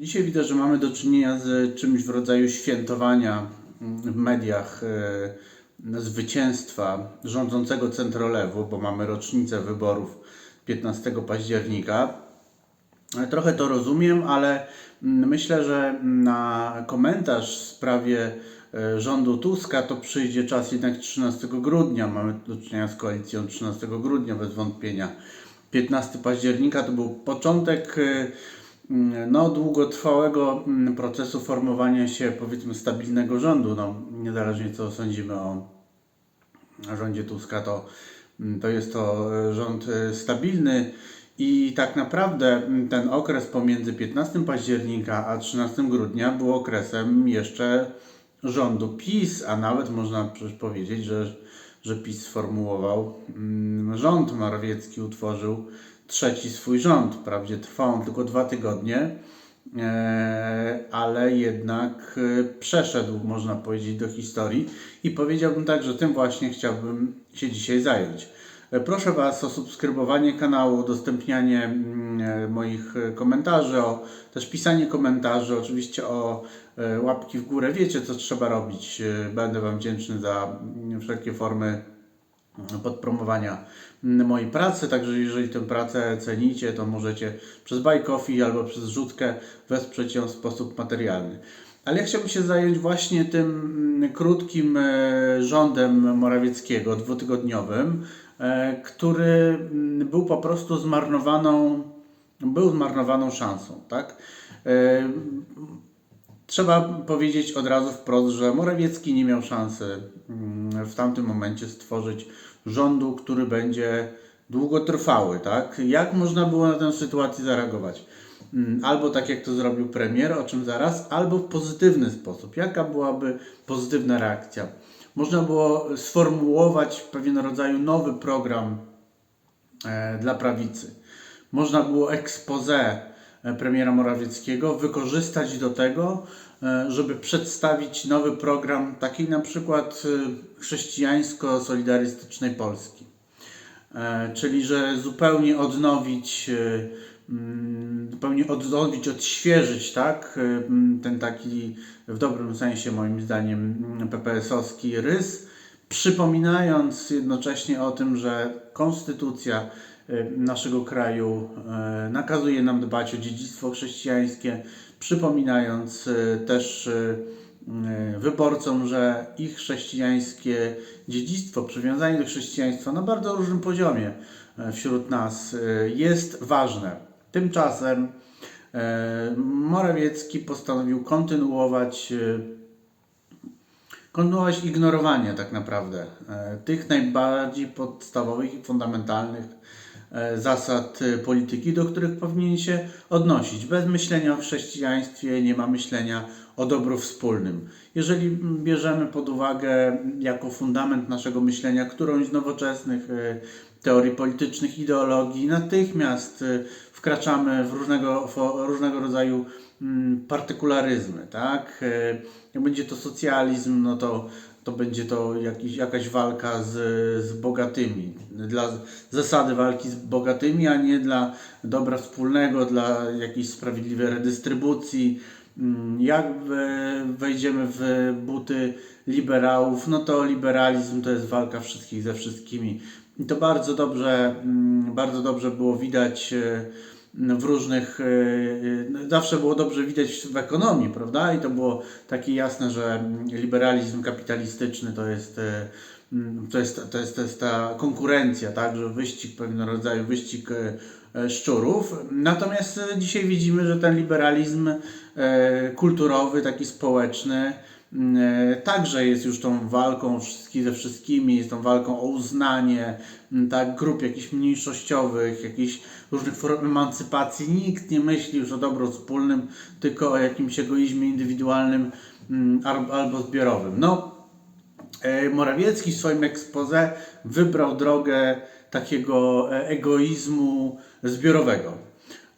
Dzisiaj widzę, że mamy do czynienia z czymś w rodzaju świętowania w mediach e, zwycięstwa rządzącego centrolewu, bo mamy rocznicę wyborów 15 października. E, Trochę to rozumiem, ale mm, myślę, że na komentarz w sprawie e, rządu Tuska to przyjdzie czas jednak 13 grudnia. Mamy do czynienia z koalicją 13 grudnia bez wątpienia. 15 października to był początek mm, no, długotrwałego mm, procesu formowania się powiedzmy stabilnego rządu. No, niezależnie co sądzimy o rządzie Tuska, to, mm, to jest to e, rząd e, stabilny i tak naprawdę mm, ten okres pomiędzy 15 października a 13 grudnia był okresem jeszcze rządu PiS, a nawet można przecież powiedzieć, że, że PiS sformułował mm, rząd Morawiecki, utworzył trzeci swój rząd. Wprawdzie trwał on tylko dwa tygodnie, e, ale jednak e, przeszedł, można powiedzieć, do historii i powiedziałbym tak, że tym właśnie chciałbym się dzisiaj zająć. E, Proszę Was o subskrybowanie kanału, udostępnianie mm, moich komentarzy, o też pisanie komentarzy, oczywiście o łapki w górę. Wiecie, co trzeba robić. Będę Wam wdzięczny za mm, wszelkie formy podpromowania mojej pracy, także jeżeli tę pracę cenicie, to możecie przez Buy Coffee albo przez rzutkę wesprzeć ją w sposób materialny. Ale ja chciałbym się zająć właśnie tym mm, krótkim e, rządem Morawieckiego, dwutygodniowym, e, który mm, był po prostu zmarnowaną, był zmarnowaną szansą, tak? E, Trzeba powiedzieć od razu wprost, że Morawiecki nie miał szansy mm, w tamtym momencie stworzyć rządu, który będzie długotrwały, tak? Jak można było na tę sytuację zareagować? Mm, Albo tak jak to zrobił premier, o czym zaraz, albo w pozytywny sposób. Jaka byłaby pozytywna reakcja? Można było sformułować pewien rodzaju nowy program e, dla prawicy. Można było expose e, premiera Morawieckiego wykorzystać do tego, żeby przedstawić nowy program takiej na przykład e, chrześcijańsko-solidarystycznej Polski. E, Czyli, że zupełnie odnowić, e, mm, zupełnie odnowić, odświeżyć, tak, e, ten taki w dobrym sensie moim zdaniem mm, PPS-owski rys, przypominając jednocześnie o tym, że konstytucja e, naszego kraju e, nakazuje nam dbać o dziedzictwo chrześcijańskie, przypominając e, też wyborcom, że ich chrześcijańskie dziedzictwo, przywiązanie do chrześcijaństwa na bardzo różnym poziomie wśród nas jest ważne. Tymczasem Morawiecki postanowił kontynuować kontynuować ignorowanie tak naprawdę e, tych najbardziej podstawowych i fundamentalnych e, zasad e, polityki, do których powinien się odnosić. Bez myślenia o chrześcijaństwie nie ma myślenia o dobru wspólnym. Jeżeli bierzemy pod uwagę jako fundament naszego myślenia którąś z nowoczesnych teorii politycznych, ideologii, natychmiast wkraczamy w różnego, fo- różnego rodzaju mm, partykularyzmy, tak? Jak będzie to socjalizm, no to, to będzie to jakiś, jakaś walka z, z bogatymi. Dla zasady walki z bogatymi, a nie dla dobra wspólnego, dla jakiejś sprawiedliwej redystrybucji. Mm, Jak we- wejdziemy w buty liberałów, no to liberalizm to jest walka wszystkich ze wszystkimi. I to bardzo dobrze, mm, bardzo dobrze było widać e, w różnych, e, e, zawsze było dobrze widać w ekonomii, prawda? I to było takie jasne, że liberalizm kapitalistyczny to jest, e, to jest, to jest, to jest ta konkurencja, tak? Że wyścig, pewnego rodzaju wyścig szczurów. Natomiast dzisiaj widzimy, że ten liberalizm kulturowy, taki społeczny, także jest już tą walką ze wszystkimi, jest tą walką o uznanie tak, grup jakichś mniejszościowych, jakichś różnych form emancypacji. Nikt nie myśli już o dobru wspólnym, tylko o jakimś egoizmie indywidualnym albo zbiorowym. No, E, Morawiecki w swoim expose wybrał drogę takiego e, egoizmu zbiorowego.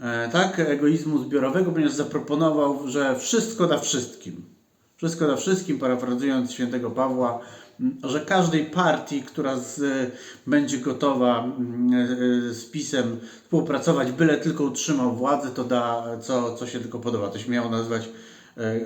E, Tak, egoizmu zbiorowego, ponieważ zaproponował, że wszystko da wszystkim. Wszystko da wszystkim, parafrazując świętego Pawła, że każdej partii, która z, będzie gotowa e, z PiSem współpracować, byle tylko utrzymał władzę, to da co, co się tylko podoba. To się nazywać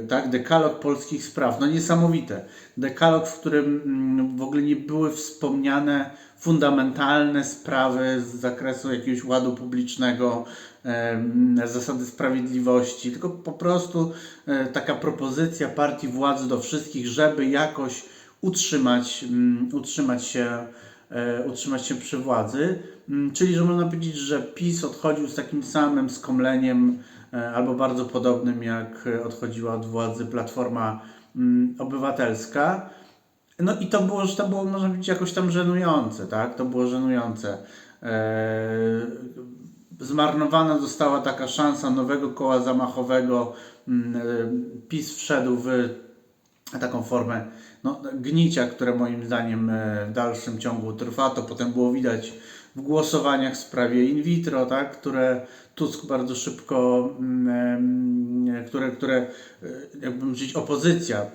tak, dekalog polskich spraw. No niesamowite. Dekalog, w którym mm, w ogóle nie były wspomniane fundamentalne sprawy z zakresu jakiegoś ładu publicznego, em, zasady sprawiedliwości, tylko po prostu e, taka propozycja partii władzy do wszystkich, żeby jakoś utrzymać, mm, utrzymać się e, utrzymać się przy władzy. Mm, Czyli, że można powiedzieć, że PiS odchodził z takim samym skomleniem e, albo bardzo podobnym, jak e, odchodziła od władzy Platforma mm, Obywatelska. No i to było, że to było, można powiedzieć, jakoś tam żenujące, tak? To było żenujące. Eee, zmarnowana została taka szansa nowego koła zamachowego. Mm, e, PiS wszedł w taką formę no, gnicia, które moim zdaniem e, w dalszym ciągu trwa. To potem było widać w głosowaniach w sprawie in vitro, tak, które Tusk bardzo szybko, mm, em, które, które e, jakby powiedzieć opozycja e,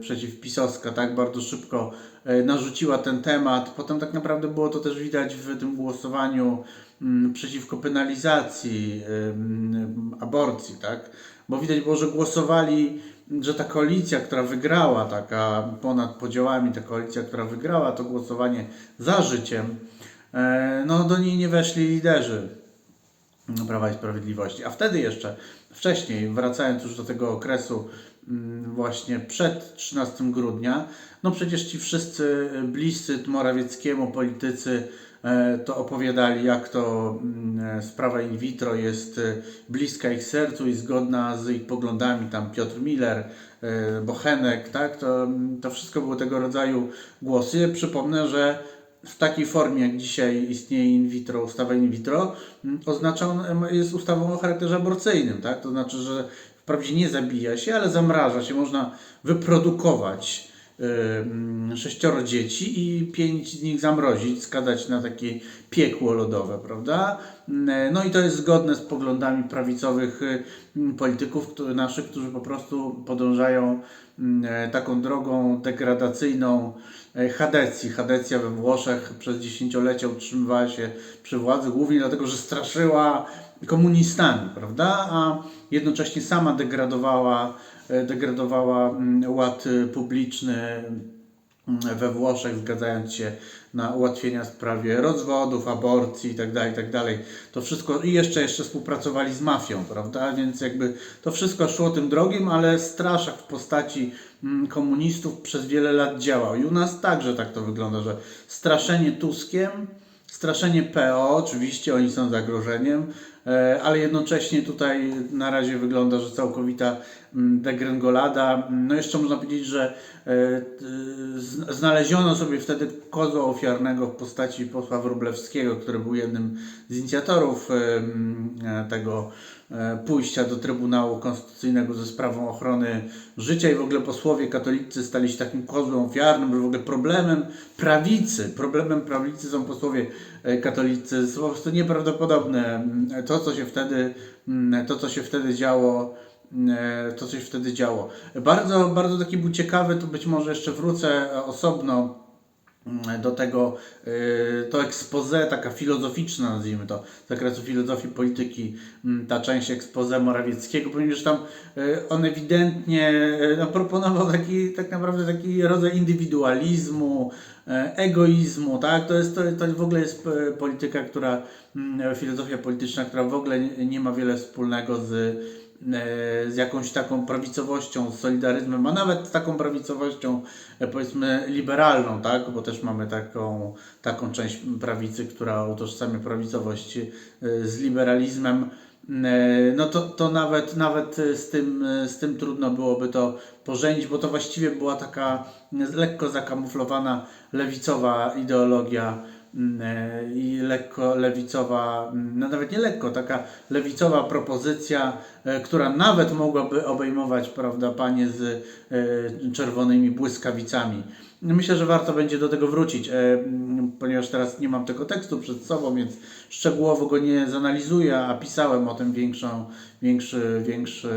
przeciwpisowska, tak, bardzo szybko e, narzuciła ten temat. Potem tak naprawdę było to też widać w tym głosowaniu mm, przeciwko penalizacji aborcji, tak, bo widać było, że głosowali że ta koalicja, która wygrała, taka ponad podziałami, ta koalicja, która wygrała to głosowanie za życiem, e, no do niej nie weszli liderzy Prawa i Sprawiedliwości. A wtedy jeszcze, wcześniej, wracając już do tego okresu mm, właśnie przed 13 grudnia, no przecież ci wszyscy bliscy Morawieckiemu politycy e, to opowiadali, jak to mm, sprawa in vitro jest e, bliska ich sercu i zgodna z ich poglądami. Tam Piotr Miller, e, Bochenek, tak? To, to wszystko były tego rodzaju głosy. Przypomnę, że w takiej formie, jak dzisiaj istnieje in vitro, ustawa in vitro, mm, oznacza jest ustawą o charakterze aborcyjnym, tak? To znaczy, że wprawdzie nie zabija się, ale zamraża się. Można wyprodukować sześcioro dzieci i pięć z nich zamrozić, skazać na takie piekło lodowe, prawda? Yy, No i to jest zgodne z poglądami prawicowych yy, polityków naszych, którzy po prostu podążają taką drogą degradacyjną Hadecji. Hadecja we Włoszech przez dziesięciolecia utrzymywała się przy władzy głównie dlatego, że straszyła komunistami, prawda? A jednocześnie sama degradowała, degradowała mm, ład e, publiczny mm, we Włoszech, zgadzając się na ułatwienia w sprawie rozwodów, aborcji itd., itd. To wszystko i jeszcze, jeszcze współpracowali z mafią, prawda? Więc jakby to wszystko szło tym drogiem, ale straszak w postaci mm, komunistów przez wiele lat działał. I u nas także tak to wygląda, że straszenie Tuskiem, straszenie PO, oczywiście oni są zagrożeniem, e, ale jednocześnie tutaj na razie wygląda, że całkowita mm, degrengolada. No jeszcze można powiedzieć, że e, znaleziono sobie wtedy kozła ofiarnego w postaci posła Wróblewskiego, który był jednym z inicjatorów e, tego pójścia do Trybunału Konstytucyjnego ze sprawą ochrony życia i w ogóle posłowie katolicy stali się takim kozłem ofiarnym, w ogóle problemem prawicy, problemem prawicy są posłowie e, katolicy, jest po prostu nieprawdopodobne mm, to, co się wtedy, mm, to, co się wtedy działo, e, to, co się wtedy działo. Bardzo, bardzo taki był ciekawy, to być może jeszcze wrócę e, osobno. mm, do tego, y, to expose, taka filozoficzna, nazwijmy to, z zakresu filozofii polityki, mm, ta część expose Morawieckiego, ponieważ tam y, on ewidentnie y, no, proponował taki, tak naprawdę taki rodzaj indywidualizmu, egoizmu, tak? To jest, to, to w ogóle jest polityka, która, mm, filozofia polityczna, która w ogóle nie, ma wiele wspólnego z, z jakąś taką prawicowością, z solidaryzmem, a nawet z taką prawicowością e, powiedzmy liberalną, tak? bo też mamy taką, taką część prawicy, która utożsamia prawicowość e, z liberalizmem. E, No to, to nawet, nawet z, tym, z tym trudno byłoby to pożenić, bo to właściwie była taka lekko zakamuflowana lewicowa ideologia e, i lekko lewicowa, mm, no nawet nie lekko, taka lewicowa propozycja, e, która nawet mogłaby obejmować, prawda, panie z e, czerwonymi błyskawicami. Myślę, że warto będzie do tego wrócić, e, mm, ponieważ teraz nie mam tego tekstu przed sobą, więc szczegółowo go nie zanalizuję, a pisałem o tym większą, większy, większy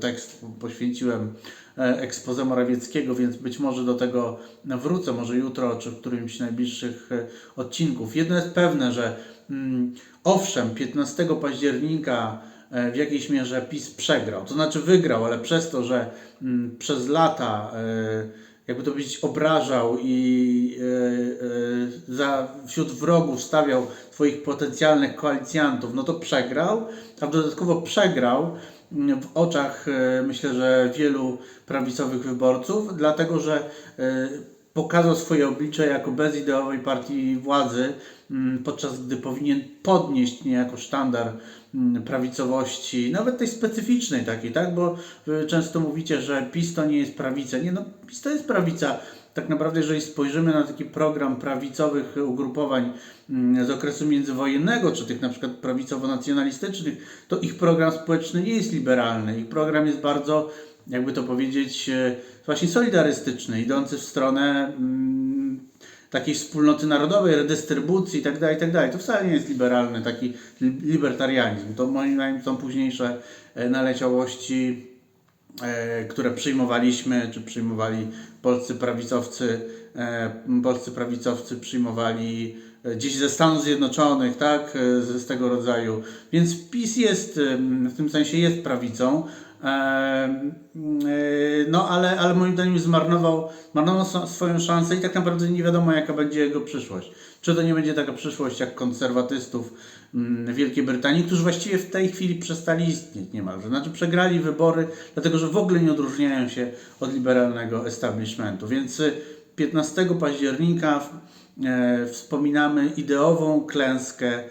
tekst, poświęciłem e, expose Morawieckiego, więc być może do tego wrócę, może jutro, czy w którymś z najbliższych e, odcinków. Jedno jest pewne, że mm, owszem, 15 października e, w jakiejś mierze PiS przegrał, to znaczy wygrał, ale przez to, że mm, przez lata jakby to powiedzieć, obrażał i za, wśród wrogów stawiał swoich potencjalnych koalicjantów, no to przegrał, a dodatkowo przegrał w oczach, e, myślę, że wielu prawicowych wyborców, dlatego że e, pokazał swoje oblicze jako bezideowej partii władzy, mm, podczas gdy powinien podnieść niejako sztandar mm, prawicowości, nawet tej specyficznej takiej, tak? Bo wy często mówicie, że PiS to nie jest prawica. Nie, no PiS to jest prawica. Tak naprawdę, jeżeli spojrzymy na taki program prawicowych ugrupowań mm, z okresu międzywojennego, czy tych na przykład prawicowo-nacjonalistycznych, to ich program społeczny nie jest liberalny. Ich program jest bardzo, jakby to powiedzieć, e, właśnie solidarystyczny, idący w stronę mm, takiej wspólnoty narodowej, redystrybucji itd., itd. To wcale nie jest liberalny taki li- libertarianizm. To moim zdaniem są późniejsze e, naleciałości, które przyjmowaliśmy, czy przyjmowali polscy prawicowcy, e, polscy prawicowcy przyjmowali e, gdzieś ze Stanów Zjednoczonych, tak, e, z, tego rodzaju. Więc PiS jest, w tym sensie jest prawicą, e, No, ale, ale moim zdaniem zmarnował, zmarnował swoją szansę i tak naprawdę nie wiadomo, jaka będzie jego przyszłość. Czy to nie będzie taka przyszłość jak konserwatystów mm, Wielkiej Brytanii, którzy właściwie w tej chwili przestali istnieć niemalże. Znaczy przegrali wybory, dlatego że w ogóle nie odróżniają się od liberalnego establishmentu. Więc y, 15 października e, wspominamy ideową klęskę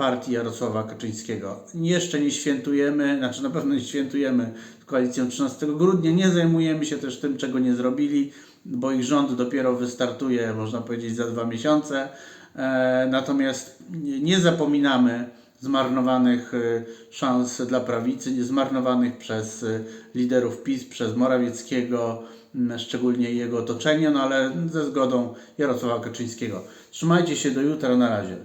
partii Jarosława Kaczyńskiego. Jeszcze nie świętujemy, znaczy na pewno nie świętujemy z koalicją 13 grudnia, nie zajmujemy się też tym, czego nie zrobili, bo ich rząd dopiero wystartuje, można powiedzieć, za dwa miesiące. E, natomiast nie, zapominamy zmarnowanych e, szans dla prawicy, zmarnowanych przez e, liderów PiS, przez Morawieckiego, szczególnie jego otoczenie, no ale ze zgodą Jarosława Kaczyńskiego. Trzymajcie się do jutra, na razie.